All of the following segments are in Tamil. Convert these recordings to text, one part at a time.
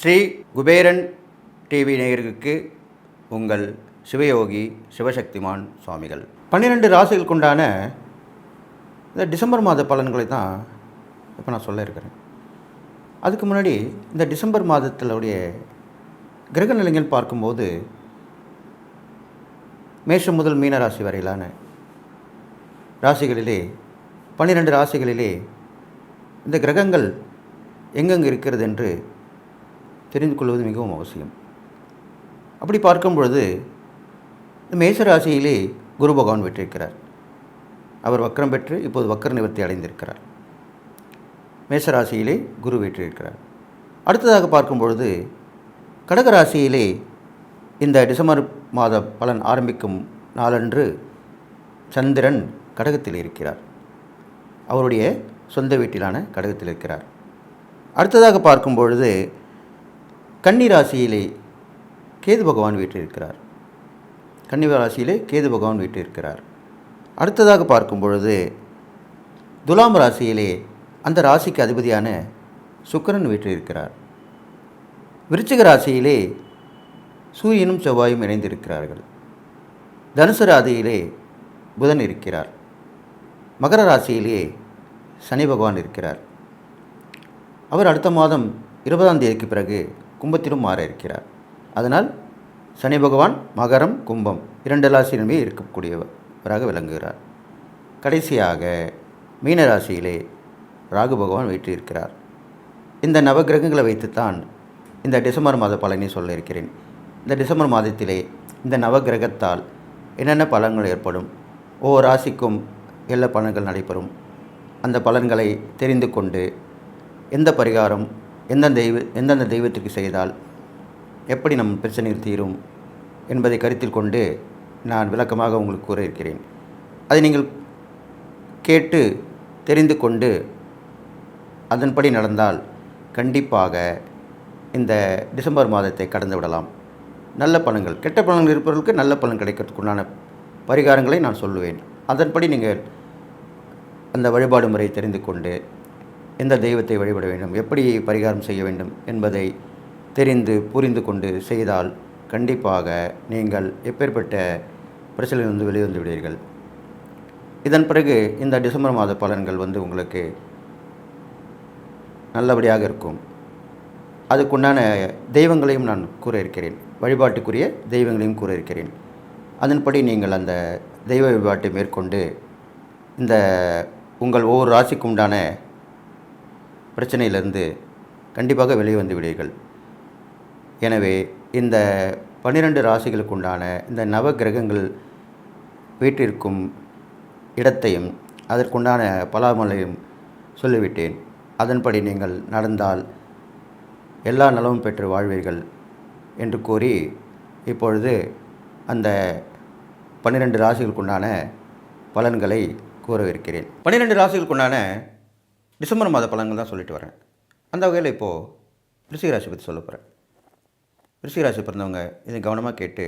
ஸ்ரீ குபேரன் டிவி நேயர்களுக்கு உங்கள் சிவயோகி சிவசக்திமான் சுவாமிகள். பன்னிரெண்டு ராசிகளுக்கு உண்டான இந்த டிசம்பர் மாத பலன்களை தான் இப்போ நான் சொல்ல இருக்கிறேன். அதுக்கு முன்னாடி இந்த டிசம்பர் மாதத்திலுடைய கிரக நிலைகள் பார்க்கும்போது மேஷம் முதல் மீன ராசி வரையிலான ராசிகளிலே பன்னிரெண்டு ராசிகளிலே இந்த கிரகங்கள் எங்கெங்கு இருக்கிறது என்று தெரிந்து கொள்வது மிகவும் அவசியம். அப்படி பார்க்கும் பொழுது மேச ராசியிலே குரு பகவான் பெற்றிருக்கிறார் அவர் வக்கரம் பெற்று இப்போது வக்கர நிவர்த்தி அடைந்திருக்கிறார். மேச ராசியிலே குரு வெற்றிருக்கிறார். அடுத்ததாக பார்க்கும் பொழுது கடக ராசியிலே இந்த டிசம்பர் மாத பலன் ஆரம்பிக்கும் நாளன்று சந்திரன் கடகத்தில் இருக்கிறார். அவருடைய சொந்த வீட்டிலான கடகத்தில் இருக்கிறார். அடுத்ததாக பார்க்கும் பொழுது கன்னி ராசியிலே கேது பகவான் வீற்றிருக்கிறார். கன்னி ராசியிலே கேது பகவான் வீற்றிருக்கிறார். அடுத்ததாக பார்க்கும் பொழுது துலாம் ராசியிலே அந்த ராசிக்கு அதிபதியான சுக்கிரன் வீற்றிருக்கிறார். விருச்சிக ராசியிலே சூரியனும் செவ்வாயும் இணைந்திருக்கிறார்கள். தனுசு ராசியிலே புதன் இருக்கிறார். மகர ராசியிலே சனி பகவான் இருக்கிறார். அவர் அடுத்த மாதம் இருபதாம் தேதிக்கு பிறகு கும்பத்திலும் மாற இருக்கிறார். அதனால் சனி பகவான் மகரம் கும்பம் இரண்டு ராசியிலுமே இருக்கக்கூடியவராக விளங்குகிறார். கடைசியாக மீன ராசியிலே ராகு பகவான் வீற்றிருக்கிறார் இந்த நவகிரகங்களை வைத்துத்தான் இந்த டிசம்பர் மாத பலனை சொல்ல இருக்கிறேன். இந்த டிசம்பர் மாதத்திலே இந்த நவகிரகத்தால் என்னென்ன பலன்கள் ஏற்படும்? ஒவ்வொரு ராசிக்கும் எல்லா பலன்கள் நடைபெறும். அந்த பலன்களை தெரிந்து கொண்டு எந்த பரிகாரம் எந்தெந்த தெய்வ எந்தெந்த தெய்வத்திற்கு செய்தால் எப்படி நம் பிரச்சனைகள் தீரும் என்பதை கருத்தில் கொண்டு நான் விளக்கமாக உங்களுக்கு கூற இருக்கிறேன். அதை நீங்கள் கேட்டு தெரிந்து கொண்டு அதன்படி நடந்தால் கண்டிப்பாக இந்த டிசம்பர் மாதத்தை கடந்து விடலாம். நல்ல பலன்கள் கெட்ட பலன்கள் இருப்பவர்களுக்கு நல்ல பலன் கிடைக்கிறதுக்குண்டான பரிகாரங்களை நான் சொல்லுவேன். அதன்படி நீங்கள் அந்த வழிபாடு முறை தெரிந்து கொண்டு எந்த தெய்வத்தை வழிபட வேண்டும் எப்படி பரிகாரம் செய்ய வேண்டும் என்பதை தெரிந்து புரிந்து கொண்டு செய்தால் கண்டிப்பாக நீங்கள் எப்பேற்பட்ட பிரச்சனையிலிருந்து வெளிவந்து விடுவீர்கள். இதன் பிறகு இந்த டிசம்பர் மாத பலன்கள் வந்து உங்களுக்கு நல்லபடியாக இருக்கும். அதுக்குண்டான தெய்வங்களையும் நான் கூற இருக்கிறேன் வழிபாட்டுக்குரிய தெய்வங்களையும் கூற இருக்கிறேன் அதன்படி நீங்கள் அந்த தெய்வ வழிபாட்டை மேற்கொண்டு இந்த உங்கள் ஒவ்வொரு ராசிக்கு உண்டான பிரச்சனையிலிருந்து கண்டிப்பாக வெளியே வந்து விடுவீர்கள். எனவே இந்த பன்னிரண்டு ராசிகளுக்கு உண்டான இந்த நவ கிரகங்கள் வீட்டிற்கும் இடத்தையும் அதற்குண்டான பலாமலையும் சொல்லிவிட்டேன். அதன்படி நீங்கள் நடந்தால் எல்லா நலமும் பெற்று வாழ்வீர்கள் என்று கூறி இப்பொழுது அந்த பன்னிரெண்டு ராசிகளுக்குண்டான பலன்களை கூறவிருக்கிறேன். பன்னிரெண்டு ராசிகளுக்குண்டான டிசம்பர் மாத பலன்கள் தான் சொல்லிட்டு வரேன். அந்த வகையில் இப்போது ரிஷிகராசி பற்றி சொல்ல போகிறேன் ரிஷிகராசி பிறந்தவங்க இதை கவனமாக கேட்டு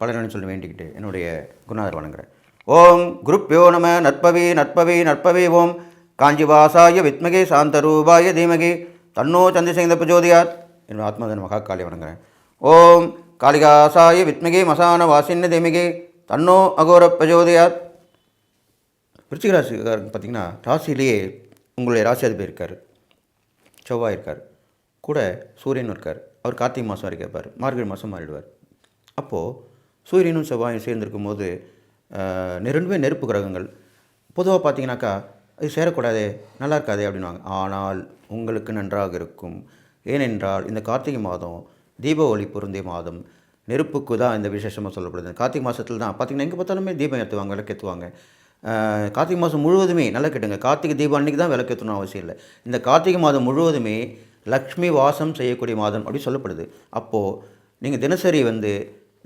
பலனு சொல்லி வேண்டிக்கிட்டு என்னுடைய குருநாதர் வணங்குறேன். ஓம் குருப்யோ நம நற்பவி நற்பவி நற்பவி ஓம். காஞ்சிவாசாய வித்மகே சாந்தரூபாய தீமகி. தன்னோ சந்திரசேகர பிரஜோதியார் என்னோட ஆத்மதன் மகாகாளி வணங்குறேன். ஓம் காளிகாசாய வித்மகி மசான வாசின்ன தீமகி. தன்னோ அகோர பிரஜோதியார் விருச்சிக ராசிக்காரங்க பார்த்திங்கன்னா ராசியிலேயே உங்களுடைய ராசி அதிபதி இருக்கார். செவ்வாய் இருக்கார். கூட சூரியன் இருக்கார். அவர் கார்த்திகை மாதம் வரைக்கும் இருப்பார். மார்கழி மாதம் மாறிடுவார். அப்போது சூரியனும் செவ்வாயும் சேர்ந்திருக்கும் போது ரெண்டுமே நெருப்பு கிரகங்கள். பொதுவாக பார்த்தீங்கன்னாக்கா அது சேரக்கூடாதே நல்லா இருக்காதே அப்படின்வாங்க ஆனால் உங்களுக்கு நன்றாக இருக்கும். ஏனென்றால் இந்த கார்த்திகை மாதம் தீப ஒளி பொருந்திய மாதம். நெருப்புக்கு தான் இந்த விசேஷமாக சொல்லப்படுது. கார்த்திகை மாதத்தில் தான் பார்த்திங்கன்னா எங்கே பார்த்தாலுமே தீபம் ஏற்றுவாங்க விளக்கேற்றுவாங்க கார்த்திகை மாதம் முழுவதுமே நல்லா கேட்டுங்க கார்த்திகை தீபம் அன்றைக்கி தான் விளக்கேற்றணும் அவசியம் இல்லை. இந்த கார்த்திகை மாதம் முழுவதுமே லக்ஷ்மி வாசம் செய்யக்கூடிய மாதம் அப்படி சொல்லப்படுது. அப்போது நீங்கள் தினசரி வந்து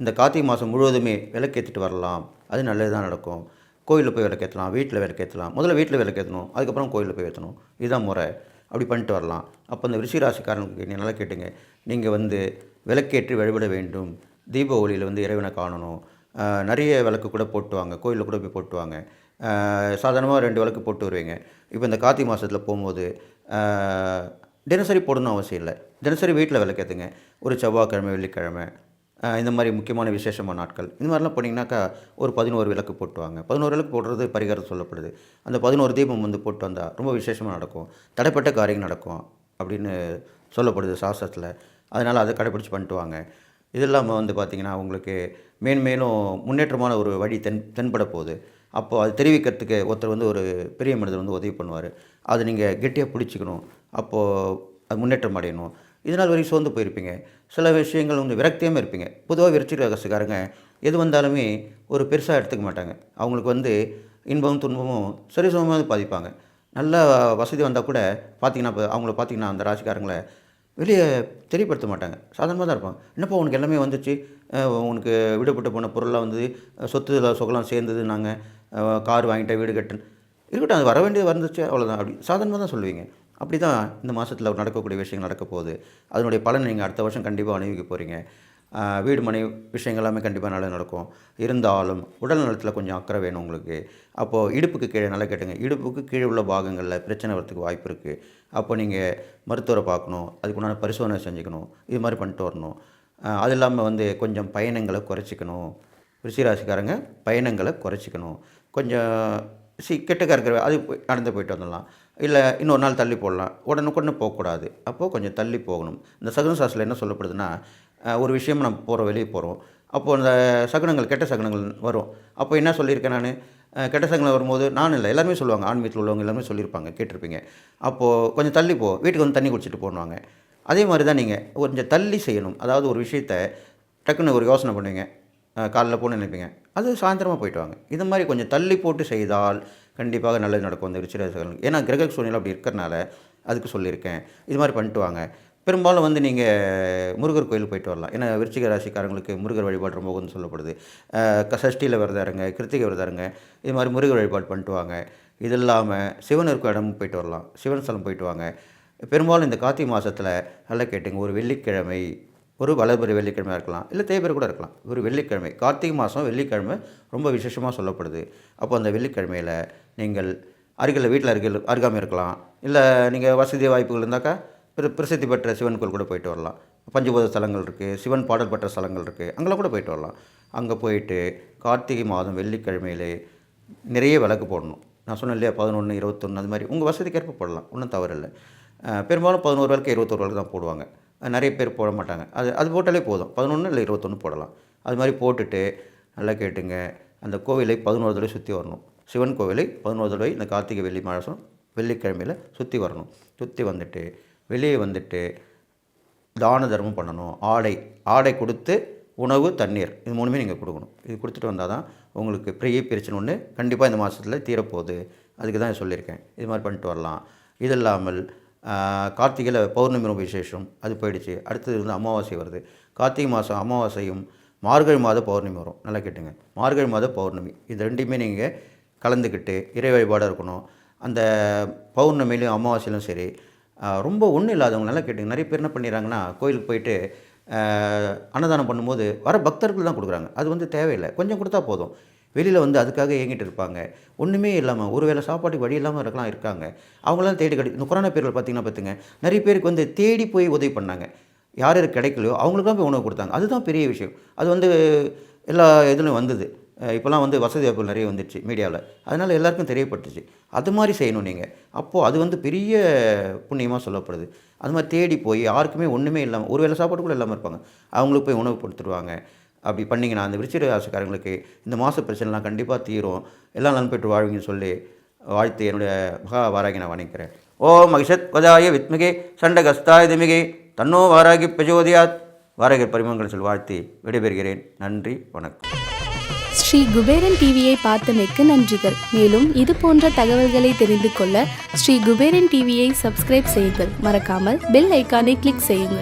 இந்த கார்த்திகை மாதம் முழுவதுமே விளக்கேற்றிட்டு வரலாம். அது நல்லது தான் நடக்கும். கோயிலில் போய் விளக்கேற்றலாம் வீட்டில் விளக்கேற்றலாம். முதல்ல வீட்டில் விளக்கேற்றணும் அதுக்கப்புறம் கோயிலில் போய் ஏற்றணும் இதுதான் முறை. அப்படி பண்ணிட்டு வரலாம். அப்போ இந்த ரிஷிராசிக்காரனுக்கு நீங்கள் நல்லா கேட்டுங்க. நீங்கள் வந்து விளக்கேற்றி வழிபட வேண்டும். தீப ஒளியில் வந்து இறைவனை காணணும். நிறைய விளக்கு கூட போட்டுவாங்க. கோயிலில் கூட போய் போட்டுவாங்க. சாதாரணமாக ரெண்டு விளக்கு போட்டு வருவீங்க. இப்போ இந்த கார்த்திகை மாதத்தில் போகும்போது தினசரி போடணும் அவசியம் இல்லை. தினசரி வீட்டில் விளக்கேற்றுங்க ஒரு செவ்வாய்க்கிழமை வெள்ளிக்கிழமை இந்த மாதிரி முக்கியமான விசேஷமான நாட்கள். இந்த மாதிரிலாம் போனீங்கன்னாக்கா ஒரு பதினோரு விளக்கு போட்டுவாங்க பதினோரு விளக்கு போடுறது பரிகாரம் சொல்லப்படுது. அந்த பதினோரு தீபம் வந்து போட்டு வந்தால் ரொம்ப விசேஷமாக நடக்கும். தடைப்பட்ட காரியங்கள் நடக்கும் அப்படின்னு சொல்லப்படுது சாஸ்திரத்தில். அதனால் அதை கடைப்பிடிச்சி பண்ணிட்டு வாங்க. இது இல்லாமல் வந்து பார்த்திங்கன்னா உங்களுக்கு மேன்மேலும் முன்னேற்றமான ஒரு வழி தென் தென்பட போகுது. அப்போது அது தெரிவிக்கிறதுக்கு ஒருத்தர் வந்து ஒரு பெரிய மனிதர் வந்து உதவி பண்ணுவார். அதை நீங்கள் கெட்டியாக பிடிச்சிக்கணும். அப்போது அது முன்னேற்றம் அடையணும். இதனால் வரைக்கும் சோர்ந்து போயிருப்பீங்க. சில விஷயங்கள் வந்து விரக்தியாமல் இருப்பீங்க. பொதுவாக விருச்சிக ராசிக்காரங்க எது வந்தாலுமே ஒரு பெருசாக எடுத்துக்க மாட்டாங்க. அவங்களுக்கு வந்து இன்பமும் துன்பமும் சரிசமமாக பாதிப்பாங்க. நல்ல வசதி வந்தால் கூட பார்த்தீங்கன்னா இப்போ அவங்கள பார்த்தீங்கன்னா அந்த ராசிக்காரங்களை வெளியே தெரியப்படுத்த மாட்டாங்க. சாதாரணமாக தான் இருப்பாங்க. என்னப்பா உனக்கு எல்லாமே வந்துச்சு? உனக்கு விடுபட்டு போன பொருளாக வந்து சொத்து சொகலாம் சேர்ந்தது நாங்கள் கார் வாங்கிட்டேன் வீடு கட்டுன்னு இருக்கட்டும் அது வர வேண்டியது வந்துச்சு அவ்வளோதான் அப்படி சாதாரணமாக தான் சொல்லுவீங்க. அப்படி தான் இந்த மாதத்தில் நடக்கக்கூடிய விஷயங்கள் நடக்க போகுது. அதனுடைய பலன் நீங்கள் அடுத்த வருஷம் கண்டிப்பாக அனுபவிக்க போகிறீங்க வீடு மனை விஷயங்கள் எல்லாமே கண்டிப்பாக நல்லா நடக்கும். இருந்தாலும் உடல் நலத்தில் கொஞ்சம் அக்கறை வேணும் உங்களுக்கு. அப்போது இடுப்புக்கு கீழே நல்லா கேட்டுங்க. இடுப்புக்கு கீழே உள்ள பாகங்களில் பிரச்சனை வரத்துக்கு வாய்ப்பு இருக்குது அப்போ நீங்கள் மருத்துவரை பார்க்கணும் அதுக்குண்டான பரிசோதனை செஞ்சுக்கணும். இது மாதிரி பண்ணிட்டு வரணும். அது இல்லாமல் வந்து கொஞ்சம் பயணங்களை குறைச்சிக்கணும். ரிஷிராசிக்காரங்க பயணங்களை குறைச்சிக்கணும். கொஞ்சம் சி கிட்டக்க இருக்கிற அது நடந்து போயிட்டு வந்துடலாம். இல்லை இன்னொரு நாள் தள்ளி போடலாம். உடனுக்குடனே போகக்கூடாது. அப்போது கொஞ்சம் தள்ளி போகணும். இந்த சகுன சாஸ்தில் என்ன சொல்லப்படுதுன்னா ஒரு விஷயம் நம்ம போகிறோம் வெளியே போகிறோம் அப்போது அந்த சகுனங்கள் கெட்ட சகுனங்கள் வரும். அப்போ என்ன சொல்லியிருக்கேன் நான்? கெட்ட சகுனம் வரும்போது நான் இல்லை எல்லாருமே சொல்லுவாங்க. ஆன்மீகத்தில் உள்ளவங்க எல்லாருமே சொல்லியிருப்பாங்க கேட்டிருப்பீங்க. அப்போது கொஞ்சம் தள்ளி போ. வீட்டுக்கு வந்து தண்ணி குடிச்சிட்டு போடுவாங்க அதே மாதிரி தான் நீங்கள் கொஞ்சம் தள்ளி செய்யணும். அதாவது ஒரு விஷயத்தை டக்குன்னு ஒரு யோசனை பண்ணுவீங்க. காலைல போகணும்னு நினைப்பீங்க. அது சாயந்தரமாக போயிட்டு வாங்க. இது மாதிரி கொஞ்சம் தள்ளி போட்டு செய்தால் கண்டிப்பாக நல்லது நடக்கும் அந்த ரிச்சிராசிகளுக்கு ஏன்னா கிரக சூழ்நிலை அப்படி இருக்கிறனால அதுக்கு சொல்லியிருக்கேன். இது மாதிரி பண்ணிட்டு வாங்க. பெரும்பாலும் வந்து நீங்கள் முருகர் கோயிலுக்கு போயிட்டு வரலாம். ஏன்னா விருச்சிக ராசிக்காரங்களுக்கு முருகர் வழிபாடு ரொம்ப உகந்து சொல்லப்படுது. சஷ்டியில் விரதம் இருங்க கிருத்திகை விரதம் இருங்க இது மாதிரி முருகர் வழிபாடு பண்ணிட்டு வாங்க. இது இல்லாமல் சிவன் இடமும் போயிட்டு வரலாம். சிவன் ஸ்தலம் போயிட்டு வாங்க. பெரும்பாலும் இந்த கார்த்திகை மாதத்தில் நல்லா கேட்டுங்க. ஒரு வெள்ளிக்கிழமை ஒரு வளர்பிறை வெள்ளிக்கிழமையாக இருக்கலாம் இல்லை தேய்பிறை கூட இருக்கலாம். ஒரு வெள்ளிக்கிழமை கார்த்திகை மாதம் வெள்ளிக்கிழமை ரொம்ப விசேஷமாக சொல்லப்படுது. அப்போ அந்த வெள்ளிக்கிழமையில் நீங்கள் அருகில் வீட்டில் அருகில் அருகாமல் இருக்கலாம் இல்லை நீங்கள் வசதி வாய்ப்புகள் இருந்தாக்கா பிர பிரசித்தி பெற்ற சிவன் கோயில் கூட போயிட்டு வரலாம். பஞ்சபூத ஸ்தலங்கள் இருக்குது சிவன் பாடல் பெற்ற ஸ்தலங்கள் இருக்குது அங்கெல்லாம் கூட போயிட்டு வரலாம். அங்கே போயிட்டு கார்த்திகை மாதம் வெள்ளிக்கிழமையிலே நிறைய விளக்கு போடணும். நான் சொன்னேன் இல்லையா பதினொன்று இருபத்தொன்று அது மாதிரி உங்கள் வசதிக்கேற்ப போடலாம் ஒன்றும் தவறில்லை. பெரும்பாலும் பதினோரு விளக்கு இருபத்தொரு விளக்கு தான் போடுவாங்க. நிறைய பேர் போட மாட்டாங்க. அது அது போட்டாலே போதும். பதினொன்று இல்லை இருபத்தொன்று போடலாம். அது மாதிரி போட்டுட்டு நல்லா கேட்டுங்க. அந்த கோவிலை பதினோரு தடவை சுற்றி வரணும். சிவன் கோவிலை பதினோரு தடவை இந்த கார்த்திகை வெள்ளி மாதம் வெள்ளிக்கிழமையில் சுற்றி வரணும். சுற்றி வந்துட்டு வெளியே வந்துட்டு தான தர்மம் பண்ணணும். ஆடை ஆடை கொடுத்து உணவு தண்ணீர் இது மூணுமே நீங்கள் கொடுக்கணும். இது கொடுத்துட்டு வந்தால் தான் உங்களுக்கு பெரிய பிரச்சனை ஒன்று கண்டிப்பாக இந்த மாதத்தில் தீரப்போகுது. அதுக்கு தான் சொல்லியிருக்கேன். இது மாதிரி பண்ணிட்டு வரலாம். இது இல்லாமல் கார்த்திகையில் பௌர்ணமி ரொம்ப விசேஷம். அது போயிடுச்சு. அடுத்தது வந்து அமாவாசை வருது. கார்த்திகை மாதம் அமாவாசையும் மார்கழி மாத பௌர்ணமி வரும். நல்லா கேட்டுங்க. மார்கழி மாத பௌர்ணமி. இது ரெண்டையுமே நீங்கள் கலந்துக்கிட்டு இறை வழிபாடாக இருக்கணும். அந்த பௌர்ணமிலையும் அமாவாசையிலும் சரி ரொம்ப ஒன்றும் இல்லாதவங்க நல்லா கேட்டுங்க. நிறைய பேர் என்ன பண்ணிடுறாங்கன்னா கோயிலுக்கு போயிட்டு அன்னதானம் பண்ணும்போது வர பக்தர்கள் தான் கொடுக்குறாங்க. அது வந்து தேவையில்லை. கொஞ்சம் கொடுத்தா போதும். வெளியில் வந்து அதுக்காக ஏங்கிட்டு இருப்பாங்க. ஒன்றுமே இல்லாமல் ஒரு வேளை சாப்பாட்டுக்கு வழி இல்லாமல் இருக்கலாம் இருக்காங்க. அவங்களாம் தேடி கிடை இந்த கொரோனா பேரில் பார்த்தீங்கன்னா பார்த்துங்க நிறைய பேருக்கு வந்து தேடி போய் உதவி பண்ணாங்க. யார் யார் கிடைக்கலையோ அவங்களுக்குலாம் போய் உணவு கொடுத்தாங்க. அதுதான் பெரிய விஷயம். அது வந்து எல்லா இதுலையும் வந்தது. இப்போலாம் வந்து வசதி வாய்ப்புகள் நிறைய வந்துடுச்சு மீடியாவில் அதனால் எல்லாருக்கும் தெரியப்பட்டுச்சு. அது மாதிரி செய்யணும் நீங்கள் அப்போது அது வந்து பெரிய புண்ணியமாக சொல்லப்படுது. அது மாதிரி தேடி போய் யாருக்குமே ஒன்றுமே இல்லாமல் ஒரு வேளை சாப்பாடு கூட இல்லாமல் இருப்பாங்க. அவங்களுக்கு போய் உணவு கொடுத்துருவாங்க. அப்படி பண்ணிங்கன்னா அந்த விருச்சிக ராசிக்காரங்களுக்கு இந்த மாத பிரச்சனைலாம் கண்டிப்பாக தீரும். எல்லாம் நலன் பெற்று வாழ்வீங்கன்னு சொல்லி வாழ்த்து என்னுடைய மகா வாராகி நான் வணங்கிக்கிறேன் ஓ மகிஷத் வதாய வித்மிகே சண்டகஸ்தாய திமிகே தன்னோ வாராகி பிரஜோதியாத். வாராகர் பரிமங்கள் சொல் வாழ்த்தி விடைபெறுகிறேன். நன்றி வணக்கம். ஸ்ரீ குபேரன் டிவியை பார்த்தமைக்கு நன்றிகள். மேலும் இது போன்ற தகவல்களை தெரிந்து கொள்ள ஸ்ரீ குபேரன் டிவியை சப்ஸ்கிரைப் செய்யுங்கள். மறக்காமல் பெல் ஐக்கானை கிளிக் செய்யுங்கள்.